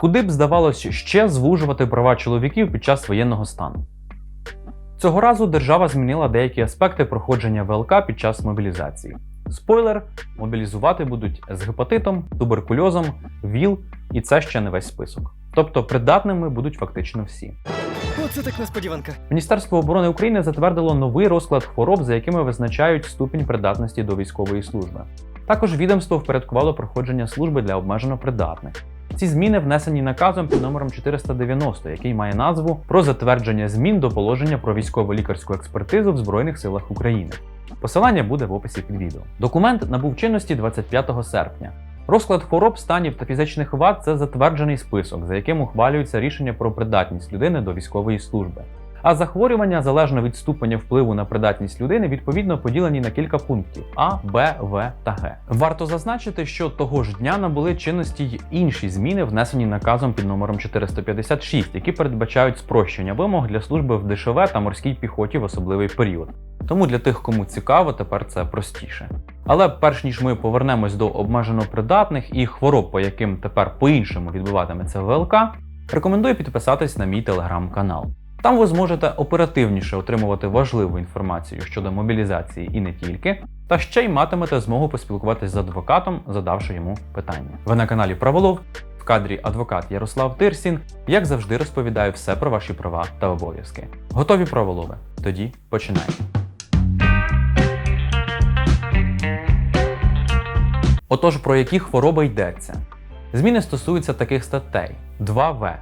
Куди б здавалося ще звужувати права чоловіків під час воєнного стану? Цього разу держава змінила деякі аспекти проходження ВЛК під час мобілізації. Спойлер: мобілізувати будуть з гепатитом, туберкульозом, ВІЛ, і це ще не весь список. Тобто придатними будуть фактично всі. Оце так несподіванка. Міністерство оборони України затвердило новий розклад хвороб, за якими визначають ступінь придатності до військової служби. Також відомство впорядкувало проходження служби для обмежено придатних. Ці зміни внесені наказом під номером 490, який має назву про затвердження змін до положення про військово-лікарську експертизу в Збройних силах України. Посилання буде в описі під відео. Документ набув чинності 25 серпня. Розклад хвороб, станів та фізичних вад це затверджений список, за яким ухвалюється рішення про придатність людини до військової служби. А захворювання, залежно від ступеня впливу на придатність людини, відповідно поділені на кілька пунктів А, Б, В та Г. Варто зазначити, що того ж дня набули чинності й інші зміни, внесені наказом під номером 456, які передбачають спрощення вимог для служби в ДШВ та морській піхоті в особливий період. Тому для тих, кому цікаво, тепер це простіше. Але перш ніж ми повернемось до обмежено придатних і хвороб, по яким тепер по-іншому відбуватиметься ВЛК, рекомендую підписатись на мій телеграм-канал. Там ви зможете оперативніше отримувати важливу інформацію щодо мобілізації і не тільки, та ще й матимете змогу поспілкуватись з адвокатом, задавши йому питання. Ви на каналі Праволов. В кадрі адвокат Ярослав Тирсін, як завжди, розповідаю все про ваші права та обов'язки. Готові праволови? Тоді починаємо. Отож, про які хвороби йдеться? Зміни стосуються таких статей: 2В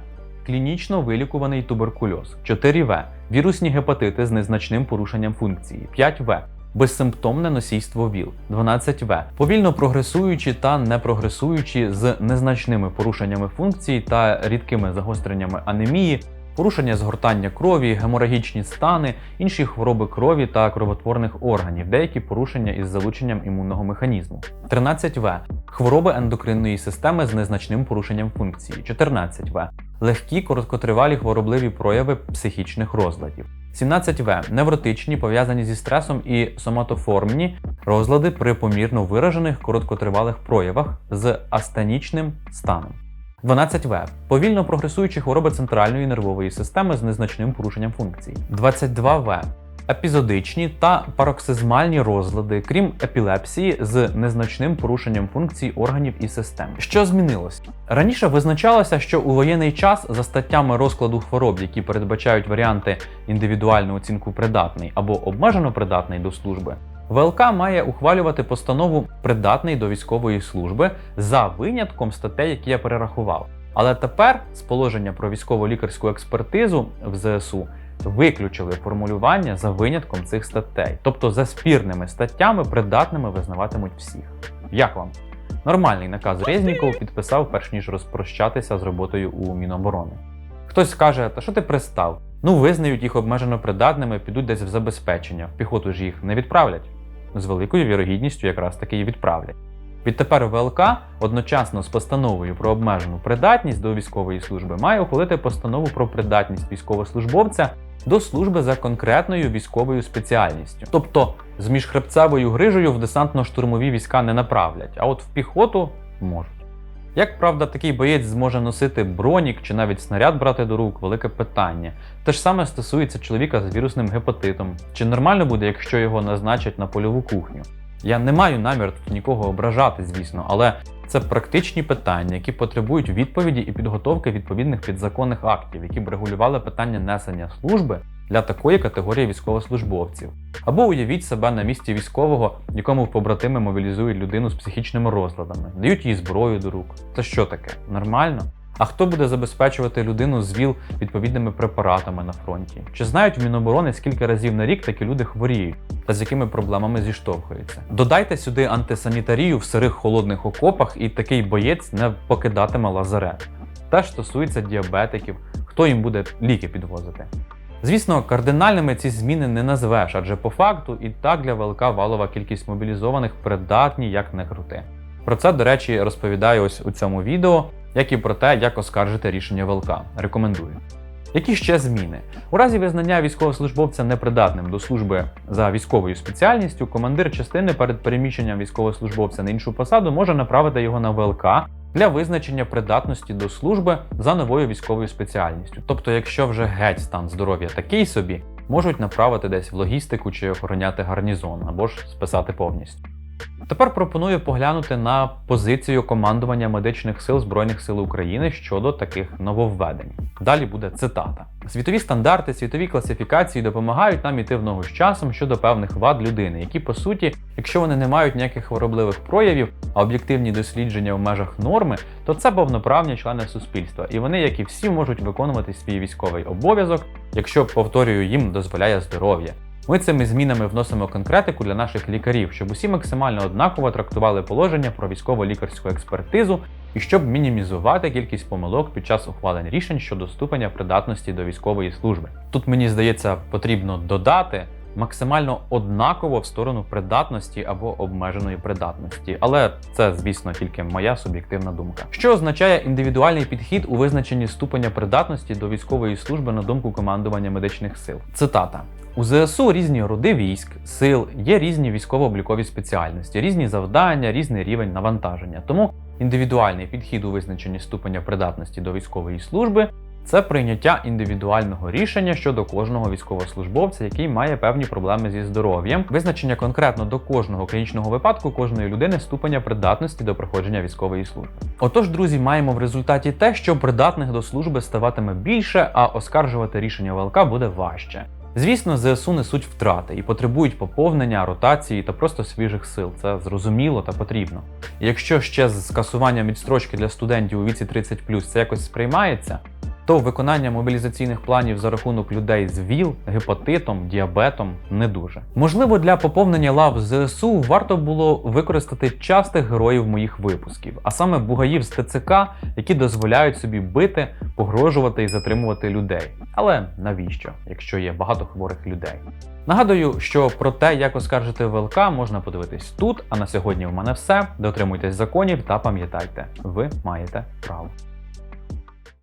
клінічно вилікуваний туберкульоз, 4В вірусні гепатити з незначним порушенням функції, 5В безсимптомне носійство ВІЛ, 12В повільно прогресуючі та не прогресуючі з незначними порушеннями функцій та рідкими загостреннями анемії. Порушення згортання крові, геморагічні стани, інші хвороби крові та кровотворних органів, деякі порушення із залученням імунного механізму. 13В. Хвороби ендокринної системи з незначним порушенням функції. 14В. Легкі короткотривалі хворобливі прояви психічних розладів. 17В. Невротичні, пов'язані зі стресом і соматоформні розлади при помірно виражених короткотривалих проявах з астенічним станом. 12В. Повільно прогресуючі хвороби центральної нервової системи з незначним порушенням функцій. 22В. Епізодичні та пароксизмальні розлади, крім епілепсії, з незначним порушенням функцій органів і систем. Що змінилось? Раніше визначалося, що у воєнний час за статтями розкладу хвороб, які передбачають варіанти індивідуальну оцінку придатний або обмежено придатний до служби, ВЛК має ухвалювати постанову придатний до військової служби за винятком статей, які я перерахував. Але тепер з положення про військово-лікарську експертизу в ЗСУ виключили формулювання за винятком цих статей, тобто за спірними статтями придатними визнаватимуть всіх. Як вам? Нормальний наказ Резніков підписав, перш ніж розпрощатися з роботою у Міноборони. Хтось скаже, та що ти пристав? Ну, визнають їх обмежено придатними, підуть десь в забезпечення, в піхоту ж їх не відправлять. З великою вірогідністю якраз таки і відправлять. Відтепер ВЛК одночасно з постановою про обмежену придатність до військової служби має ухвалити постанову про придатність військовослужбовця до служби за конкретною військовою спеціальністю. Тобто з міжхребцевою грижею в десантно-штурмові війська не направлять, а от в піхоту можуть. Як правда, такий боєць зможе носити бронік чи навіть снаряд брати до рук велике питання. Те ж саме стосується чоловіка з вірусним гепатитом. Чи нормально буде, якщо його назначать на польову кухню? Я не маю намір тут нікого ображати, звісно, але це практичні питання, які потребують відповіді і підготовки відповідних підзаконних актів, які б регулювали питання несення служби для такої категорії військовослужбовців. Або уявіть себе на місці військового, якому побратими мобілізують людину з психічними розладами, дають їй зброю до рук. Це що таке? Нормально? А хто буде забезпечувати людину з ВІЛ відповідними препаратами на фронті? Чи знають в Міноборони, скільки разів на рік такі люди хворіють та з якими проблемами зіштовхуються? Додайте сюди антисанітарію в сирих холодних окопах, і такий боєць не покидатиме лазарет. Теж стосується діабетиків, хто їм буде ліки підвозити. Звісно, кардинальними ці зміни не назвеш, адже по факту і так для ВЛК валова кількість мобілізованих придатні як не крути. Про це, до речі, розповідаю ось у цьому відео, як і про те, як оскаржити рішення ВЛК. Рекомендую. Які ще зміни? У разі визнання військовослужбовця непридатним до служби за військовою спеціальністю, командир частини перед переміщенням військовослужбовця на іншу посаду може направити його на ВЛК для визначення придатності до служби за новою військовою спеціальністю. Тобто, якщо вже геть стан здоров'я такий собі, можуть направити десь в логістику чи охороняти гарнізон або ж списати повністю. Тепер пропоную поглянути на позицію командування медичних сил Збройних сил України щодо таких нововведень. Далі буде цитата: світові стандарти, світові класифікації допомагають нам іти в ногу з часом щодо певних вад людини, які по суті, якщо вони не мають ніяких хворобливих проявів, а об'єктивні дослідження в межах норми, то це повноправні члени суспільства, і вони, як і всі, можуть виконувати свій військовий обов'язок, якщо повторюю їм дозволяє здоров'я. Ми цими змінами вносимо конкретику для наших лікарів, щоб усі максимально однаково трактували положення про військово-лікарську експертизу і щоб мінімізувати кількість помилок під час ухвалень рішень щодо ступеня придатності до військової служби. Тут мені здається, потрібно додати максимально однаково в сторону придатності або обмеженої придатності, але це, звісно, тільки моя суб'єктивна думка. Що означає індивідуальний підхід у визначенні ступеня придатності до військової служби на думку командування медичних сил? Цитата. У ЗСУ різні роди військ, сил, є різні військово-облікові спеціальності, різні завдання, різний рівень навантаження. Тому індивідуальний підхід у визначенні ступеня придатності до військової служби це прийняття індивідуального рішення щодо кожного військовослужбовця, який має певні проблеми зі здоров'ям, визначення конкретно до кожного клінічного випадку кожної людини ступеня придатності до проходження військової служби. Отож, друзі, маємо в результаті те, що придатних до служби ставатиме більше, а оскаржувати рішення ВЛК буде важче. Звісно, ЗСУ несуть втрати і потребують поповнення, ротації та просто свіжих сил. Це зрозуміло та потрібно. І якщо ще з скасуванням відстрочки для студентів у віці 30 це якось сприймається, то виконання мобілізаційних планів за рахунок людей з ВІЛ, гепатитом, діабетом не дуже. Можливо, для поповнення лав ЗСУ варто було використати частих героїв моїх випусків, а саме бугаїв з ТЦК, які дозволяють собі бити, погрожувати і затримувати людей. Але навіщо, якщо є багато хворих людей? Нагадую, що про те, як оскаржити ВЛК, можна подивитись тут. А на сьогодні в мене все. Дотримуйтесь законів та пам'ятайте, ви маєте право.